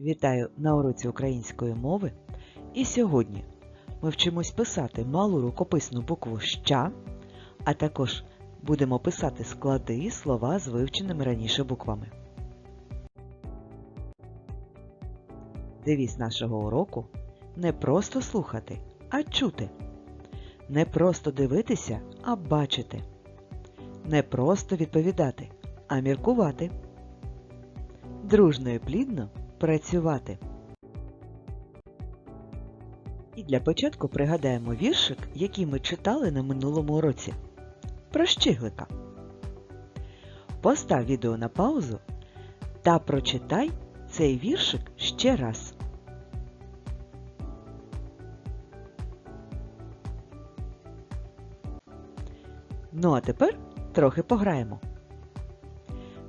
Вітаю на уроці української мови. І сьогодні ми вчимось писати малу рукописну букву ща, а також будемо писати склади і слова з вивченими раніше буквами. Девіз нашого уроку не просто слухати, а чути. Не просто дивитися, а бачити. Не просто відповідати, а міркувати. Дружно і плідно працювати. І для початку пригадаємо віршик, який ми читали на минулому уроці. Про щиглика. Постав відео на паузу та прочитай цей віршик ще раз. Ну а тепер трохи пограємо.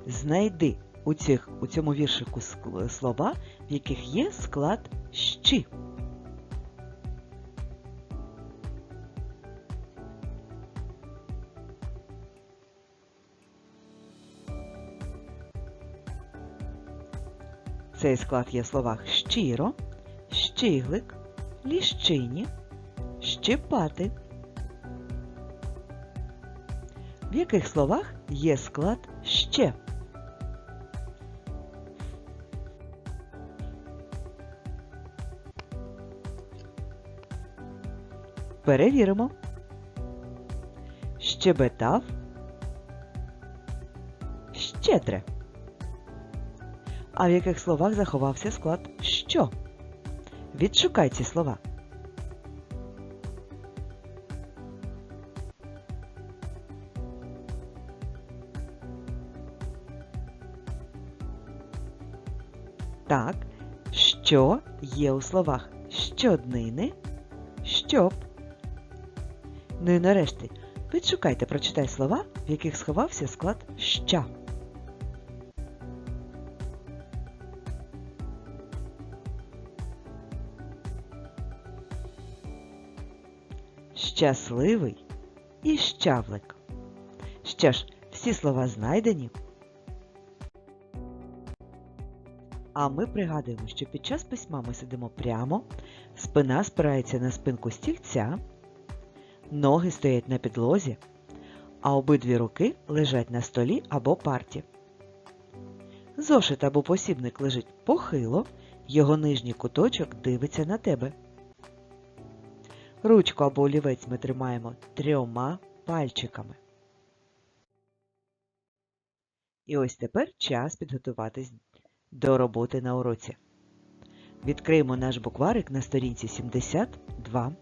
Знайди у, цих, у цьому віршику слова, в яких є склад щі. Цей склад є в словах щиро, щиглик, ліщині, щипати. В яких словах є склад ще? Перевіримо. Щебетав. Щедре. А в яких словах заховався склад що? Відшукай ці слова. Так, що є у словах щоднини, щоб. Ну і нарешті, підшукайте, прочитай слова, в яких сховався склад ща. Щасливий і щавлик. Що ж, всі слова знайдені. А ми пригадуємо, що під час письма ми сидимо прямо, спина спирається на спинку стільця, ноги стоять на підлозі, а обидві руки лежать на столі або парті. Зошит або посібник лежить похило, його нижній куточок дивиться на тебе. Ручку або олівець ми тримаємо трьома пальчиками. І ось тепер час підготуватись до роботи на уроці. Відкриємо наш букварик на сторінці 72.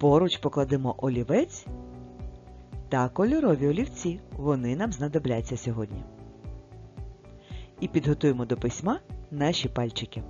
Поруч покладемо олівець та кольорові олівці. Вони нам знадобляться сьогодні. І підготуємо до письма наші пальчики.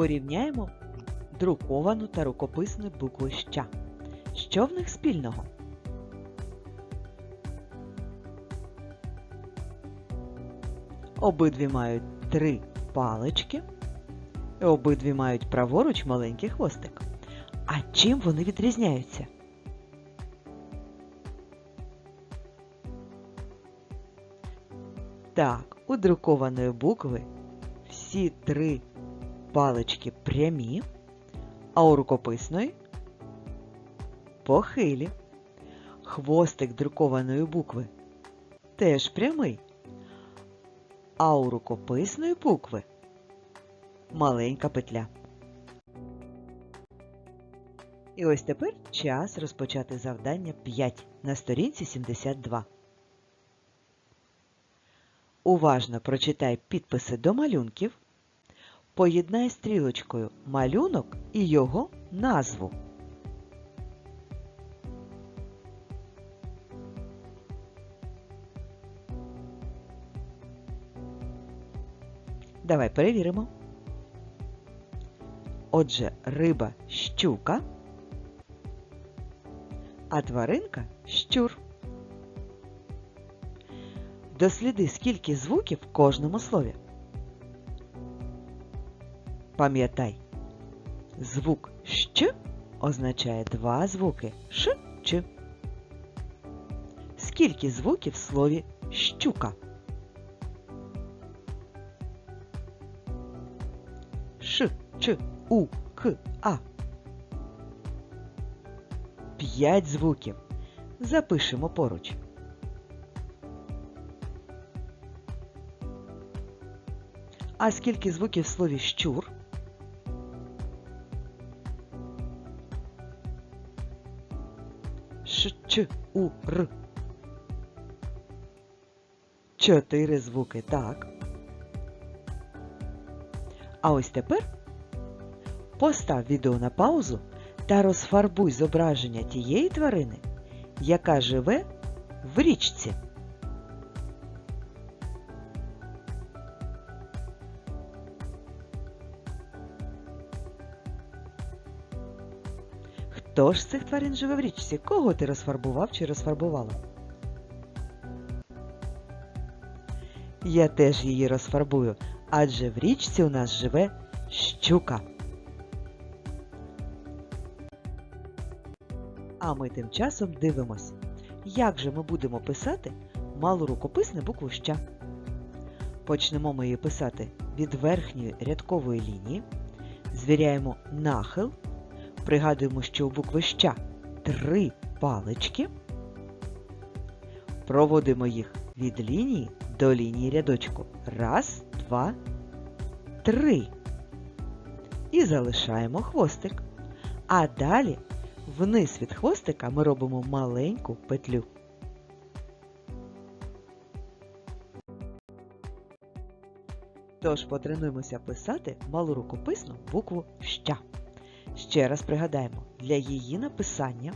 Порівняємо друковану та рукописну букву ща. Що в них спільного? Обидві мають три палички, і обидві мають праворуч маленький хвостик. А чим вони відрізняються? Так, у друкованої букви всі три палички прямі, а у рукописної похилі. Хвостик друкованої букви теж прямий, а у рукописної букви маленька петля. І ось тепер час розпочати завдання 5 на сторінці 72. Уважно прочитай підписи до малюнків. Поєднай стрілочкою малюнок і його назву. Давай перевіримо. Отже, риба щука, а тваринка щур. Досліди, скільки звуків в кожному слові. Пам'ятай, звук щ означає два звуки ш ч. Скільки звуків в слові щука? Ш, Ч, У, К, А. П'ять звуків. Запишемо поруч. А скільки звуків в слові щур? Ш, Ч, У, Р. Чотири звуки, так. А ось тепер постав відео на паузу та розфарбуй зображення тієї тварини, яка живе в річці. Хто ж з цих тварин живе в річці? Кого ти розфарбував чи розфарбувала? Я теж її розфарбую, адже в річці у нас живе щука. А ми тим часом дивимось, як же ми будемо писати малу рукописну букву ща. Почнемо ми її писати від верхньої рядкової лінії, звіряємо нахил, пригадуємо, що у букви ща три палички, проводимо їх від лінії до лінії рядочку. Раз, два, три. І залишаємо хвостик. А далі вниз від хвостика ми робимо маленьку петлю. Тож потренуємося писати малу рукописну букву ща. Ще раз пригадаємо, для її написання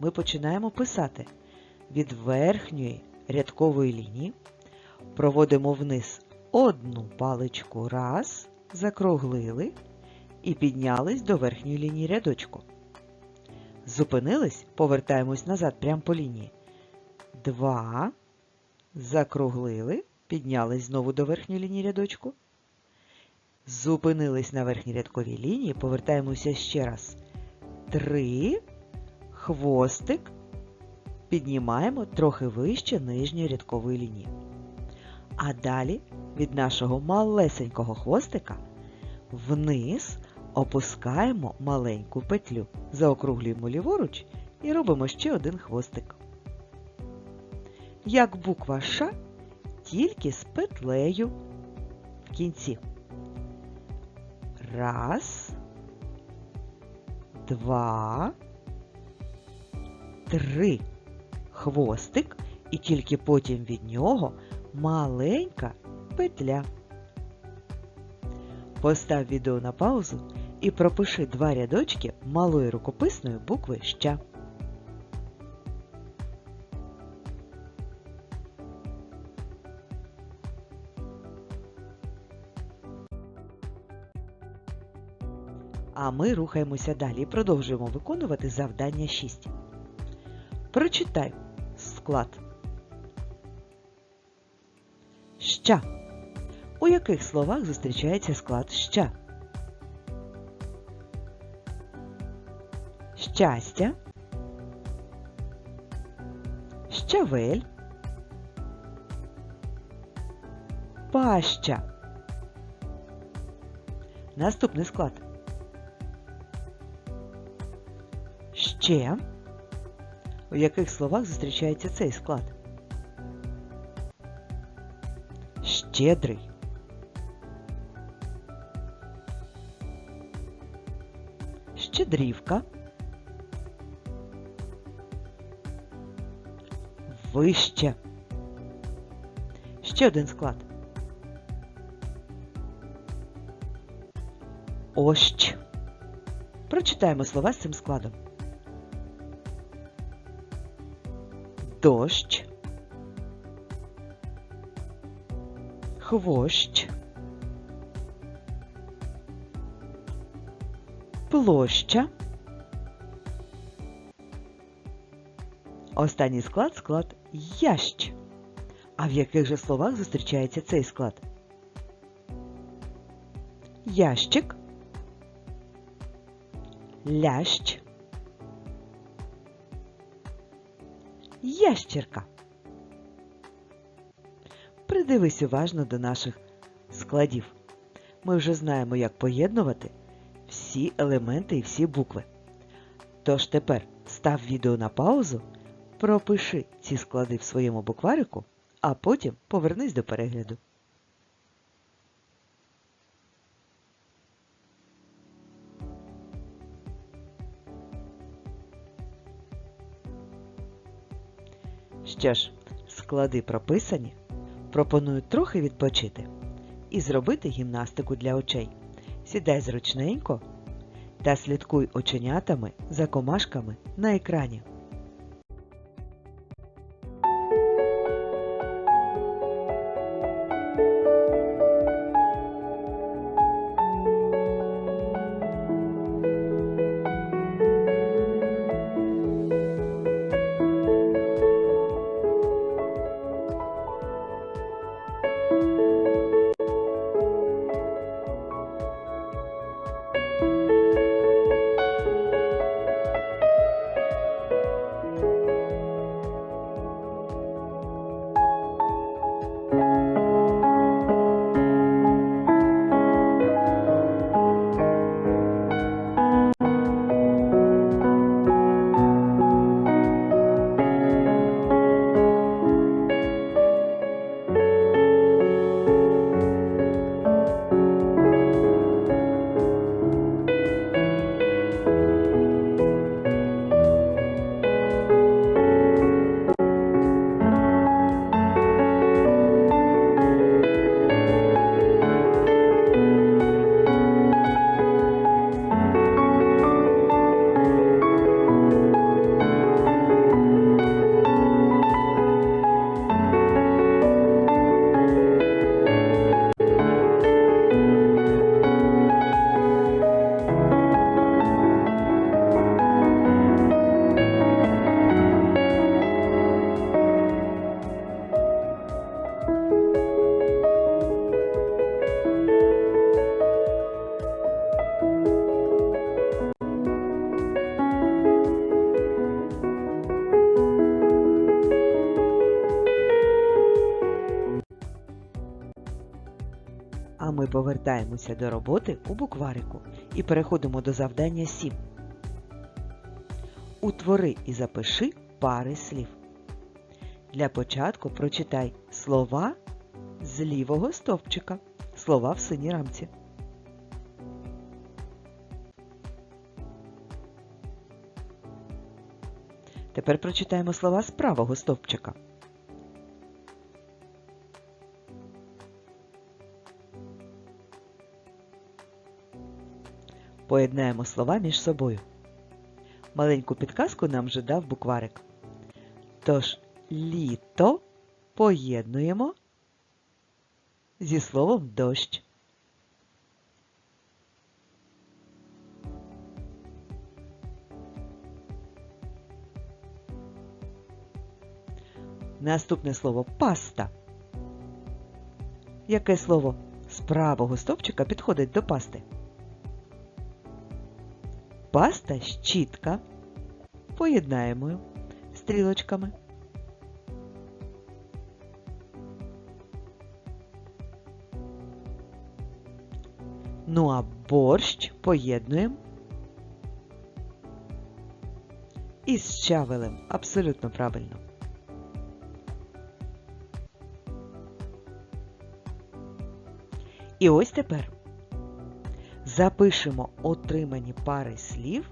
ми починаємо писати від верхньої рядкової лінії, проводимо вниз одну паличку раз, закруглили і піднялись до верхньої лінії рядочку. Зупинились, повертаємось назад прямо по лінії. Два, закруглили, піднялись знову до верхньої лінії рядочку. Зупинились на верхній рядковій лінії, повертаємося ще раз. Три, хвостик, піднімаємо трохи вище нижньої рядкової лінії. А далі від нашого малесенького хвостика вниз опускаємо маленьку петлю, заокруглюємо ліворуч і робимо ще один хвостик. Як буква Ш, тільки з петлею в кінці. Раз, два, три. Хвостик, і тільки потім від нього маленька петля. Постав відео на паузу і пропиши два рядочки малої рукописної букви ща. Ми рухаємося далі і продовжуємо виконувати завдання 6. Прочитай склад. Ща. У яких словах зустрічається склад ща? Щастя. Щавель. Паща. Наступний склад. Ще. У яких словах зустрічається цей склад? Щедрий. Щедрівка. Вище. Ще один склад. Ощ. Прочитаємо слова з цим складом. Дощ. Хвощ. Площа. Останній склад склад ящ. А в яких же словах зустрічається цей склад? Ящик. Лящ. Ящерка. Придивись уважно до наших складів. Ми вже знаємо, як поєднувати всі елементи і всі букви. Тож тепер став відео на паузу, пропиши ці склади в своєму букварику, а потім повернись до перегляду. Що ж, склади прописані, пропоную трохи відпочити і зробити гімнастику для очей. Сідай зручненько та слідкуй оченятами за комашками на екрані. Повертаємося до роботи у букварику і переходимо до завдання 7. Утвори і запиши пари слів. Для початку прочитай слова з лівого стовпчика. Слова в синій рамці. Тепер прочитаємо слова з правого стовпчика. Поєднаємо слова між собою. Маленьку підказку нам вже дав букварик. Тож літо поєднуємо зі словом дощ. Наступне слово паста. Яке слово з правого стовпчика підходить до пасти? Паста щітка. Поєднаємо стрілочками. Ну а борщ поєднуємо із щавелем. Абсолютно правильно. І ось тепер запишемо отримані пари слів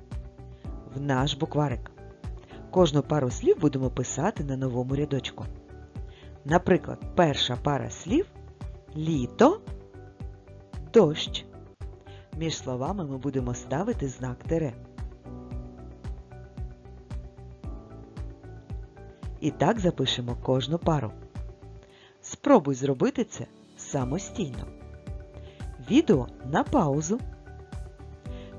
в наш букварик. Кожну пару слів будемо писати на новому рядочку. Наприклад, перша пара слів літо, дощ. Між словами ми будемо ставити знак тире. І так запишемо кожну пару. Спробуй зробити це самостійно. Відео на паузу.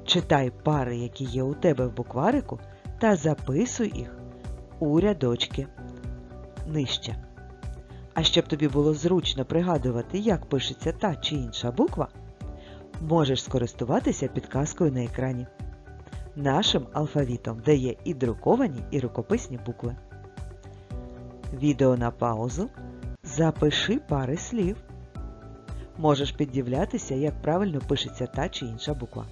Читай пари, які є у тебе в букварику, та записуй їх у рядочки нижче. А щоб тобі було зручно пригадувати, як пишеться та чи інша буква, можеш скористуватися підказкою на екрані. Нашим алфавітом, де є і друковані, і рукописні букви. Відео на паузу. Запиши пари слів. Можеш піддивлятися, як правильно пишеться та чи інша буква.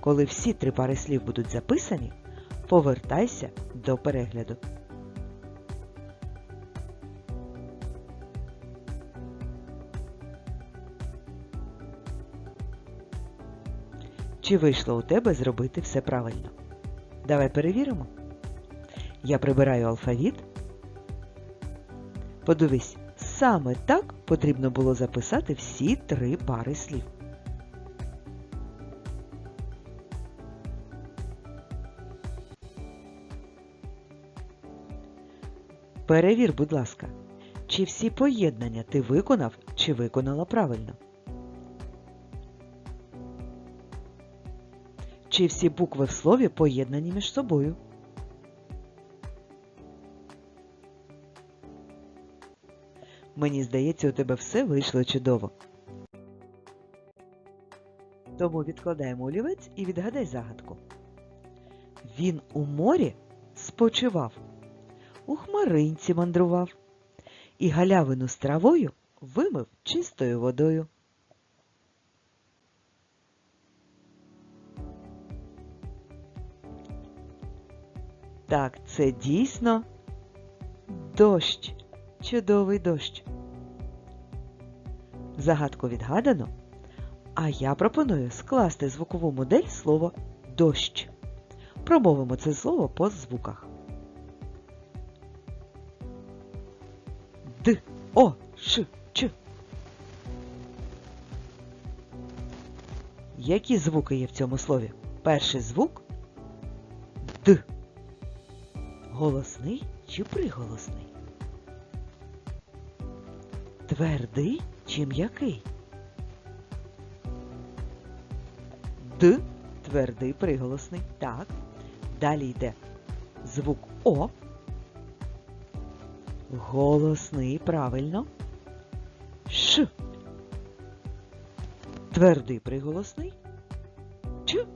Коли всі три пари слів будуть записані, повертайся до перегляду. Чи вийшло у тебе зробити все правильно? Давай перевіримо. Я прибираю алфавіт. Подивись, саме так потрібно було записати всі три пари слів. Перевір, будь ласка, чи всі поєднання ти виконав, чи виконала правильно. Чи всі букви в слові поєднані між собою? Мені здається, у тебе все вийшло чудово. Тому відкладаємо олівець і відгадай загадку. Він у морі спочивав, у хмаринці мандрував і галявину з травою вимив чистою водою. Так, це дійсно дощ, чудовий дощ. Загадку відгадано, а я пропоную скласти звукову модель слова дощ. Промовимо це слово по звуках. Д, О, Ш, Ч. Які звуки є в цьому слові? Перший звук Д. Голосний чи приголосний? Твердий чи м'який? Д. Твердий приголосний. Так. Далі йде звук О. Голосний, правильно. Ш. Твердий приголосний. Ч.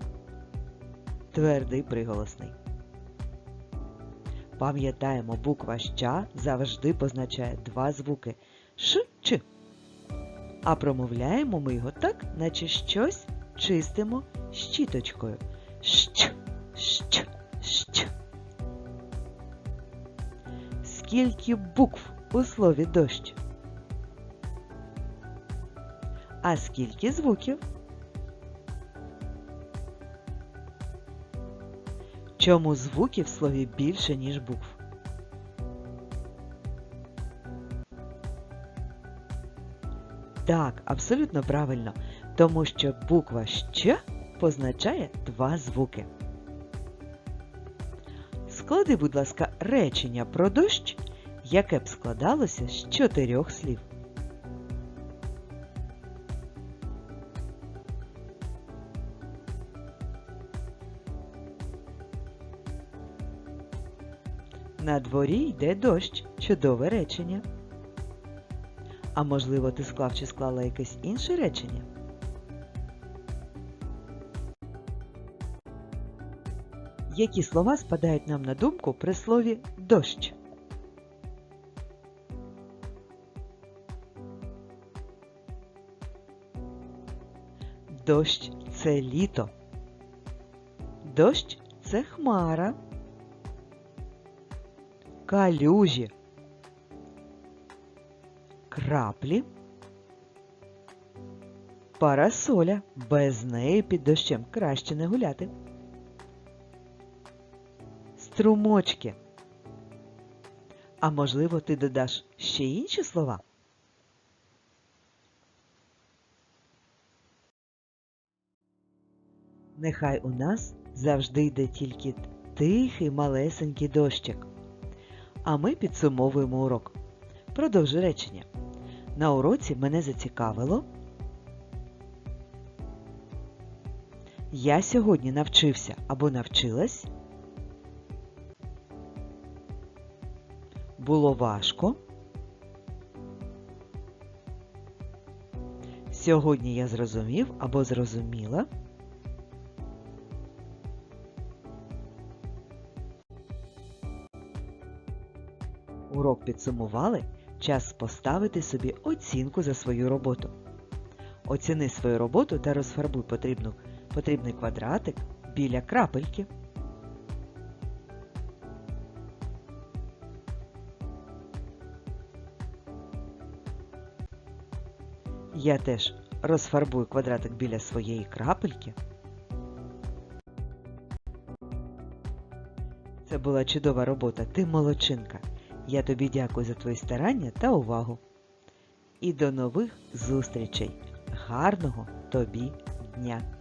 Твердий приголосний. Пам'ятаємо, буква ща завжди позначає два звуки Ш. А промовляємо ми його так, наче щось чистимо щіточкою. Щ, щ, щ. Скільки букв у слові дощ? А скільки звуків? Чому звуків в слові більше, ніж букв? Так, абсолютно правильно, тому що буква «щ» позначає два звуки. Склади, будь ласка, речення про дощ, яке б складалося з чотирьох слів. На дворі йде дощ. Чудове речення. А можливо, ти склав чи склала якесь інше речення? Які слова спадають нам на думку при слові дощ? Дощ це літо. Дощ це хмара. Калюжі. Краплі. Парасоля. Без неї під дощем краще не гуляти. Струмочки. А можливо, ти додаш ще інші слова? Нехай у нас завжди йде тільки тихий малесенький дощик. А ми підсумовуємо урок. Продовжу речення. На уроці мене зацікавило. Я сьогодні навчився або навчилась. Було важко. Сьогодні я зрозумів або зрозуміла. Урок підсумували. Час поставити собі оцінку за свою роботу. Оціни свою роботу та розфарбуй потрібну, потрібний квадратик біля крапельки. Я теж розфарбую квадратик біля своєї крапельки. Це була чудова робота, ти молодчинка. Я тобі дякую за твої старання та увагу. І до нових зустрічей. Гарного тобі дня!